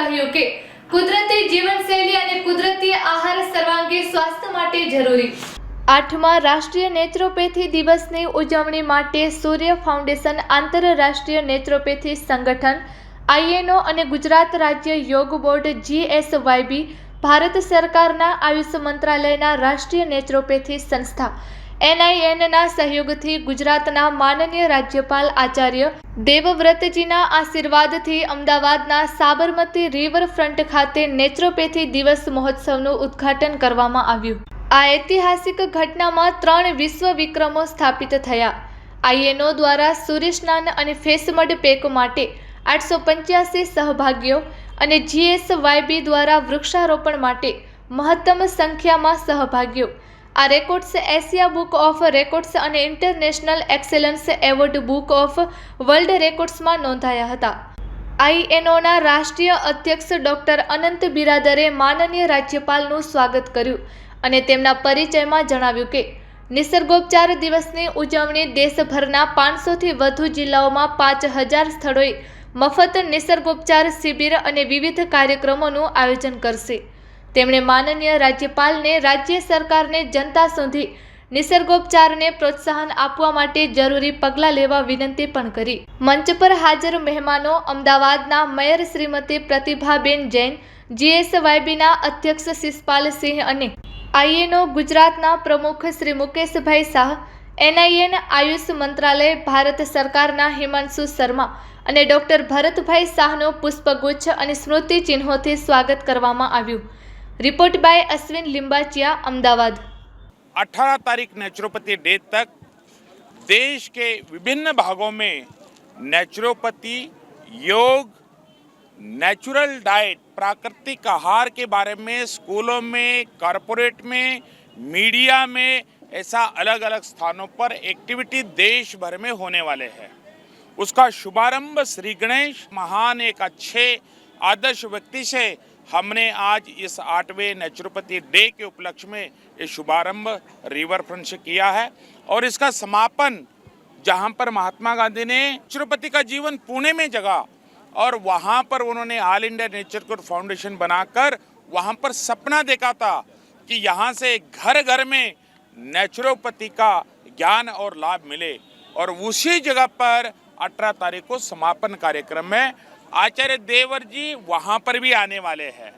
કહ્યું કે કુદરતી જીવનશૈલી અને કુદરતી આહાર સર્વાંગી સ્વાસ્થ્ય માટે જરૂરી. આઠમા રાષ્ટ્રીય નેત્રોપેથી દિવસની ઉજવણી માટે સૂર્ય ફાઉન્ડેશન આંતરરાષ્ટ્રીય નેત્રોપેથી સંગઠન, આઈએનઓ અને ગુજરાત રાજ્ય યોગ બોર્ડ જીએસવાયબી, ભારત સરકારના આયુષ મંત્રાલયના રાષ્ટ્રીય નેત્રોપેથી સંસ્થા એનઆઈએનના સહયોગથી ગુજરાતના માનનીય રાજ્યપાલ આચાર્ય દેવવ્રતજીના આશીર્વાદથી અમદાવાદના સાબરમતી રિવરફ્રન્ટ ખાતે નેત્રોપેથી દિવસ મહોત્સવનું ઉદ્ઘાટન કરવામાં આવ્યું. આ ઐતિહાસિક ઘટનામાં ત્રણ વિશ્વ વિક્રમો સ્થાપિત થયા. આઈએનઓ દ્વારા સૂર્યસ્નાન અને ફેસમડ પેક માટે આઠસો પંચ્યાસી સહભાગીઓ અને જીએસવાયબી દ્વારા વૃક્ષારોપણ માટે મહત્તમ સંખ્યામાં સહભાગીઓ આ records Asia book of records અને international excellence award book of world રેકોર્ડ્સમાં નોંધાયા હતા. આઈએનઓના રાષ્ટ્રીય અધ્યક્ષ ડોક્ટર અનંત બિરાદરે માનનીય રાજ્યપાલનું સ્વાગત કર્યું અને તેમના પરિચયમાં જણાવ્યું કે, નિસર્ગોપચાર દિવસની ઉજવણી દેશભરના પાંચસોથી વધુ જિલ્લાઓમાં પાંચ હજાર સ્થળોએ મફત નિસર્ગોપચાર શિબિર અને વિવિધ કાર્યક્રમોનું આયોજન કરશે. તેમણે માનનીય રાજ્યપાલને, રાજ્ય સરકારને, જનતા સુધી નિસર્ગોપચારને પ્રોત્સાહન આપવા માટે જરૂરી પગલાં લેવા વિનંતી પણ કરી. મંચ પર હાજર મહેમાનો અમદાવાદના મેયર શ્રીમતી પ્રતિભાબેન જૈન, જીએસવાયબીના અધ્યક્ષ સિંહ અને આઈએનઓ ગુજરાતના પ્રમુખ શ્રી મુકેશભાઈ શાહ, એનઆઈએન આયુષ મંત્રાલય, ભારત સરકારના હિમાંશુ શર્મા અને ડોક્ટર ભરતભાઈ શાહનો પુષ્પગુચ્છ અને સ્મૃતિ ચિહ્નોથી સ્વાગત કરવામાં આવ્યું. रिपोर्ट बाय अश्विन लिम्बाचिया अहमदाबाद 18 तारीख नेचुरोपैथी डे तक देश के विभिन्न भागों में नेचुरोपैथी योग नेचुरल डाइट प्राकृतिक आहार के बारे में, स्कूलों में कॉरपोरेट में मीडिया में ऐसा अलग अलग स्थानों पर एक्टिविटी देश भर में होने वाले हैं। उसका शुभारंभ श्री गणेश महान एक अच्छे, आदर्श व्यक्ति से हमने आज इस आठवें नेचुरोपैथी डे के उपलक्ष्य में ये शुभारंभ रिवर फ्रंट से किया है और इसका समापन जहाँ पर महात्मा गांधी ने नेचुरोपैथी का जीवन पुणे में जगा और वहाँ पर उन्होंने all India nature code foundation बनाकर वहाँ पर सपना देखा था कि यहाँ से घर घर में नेचुरोपैथी का ज्ञान और लाभ मिले और उसी जगह पर 18 तारीख को समापन कार्यक्रम में आचार्य देवर जी वहां पर भी आने वाले हैं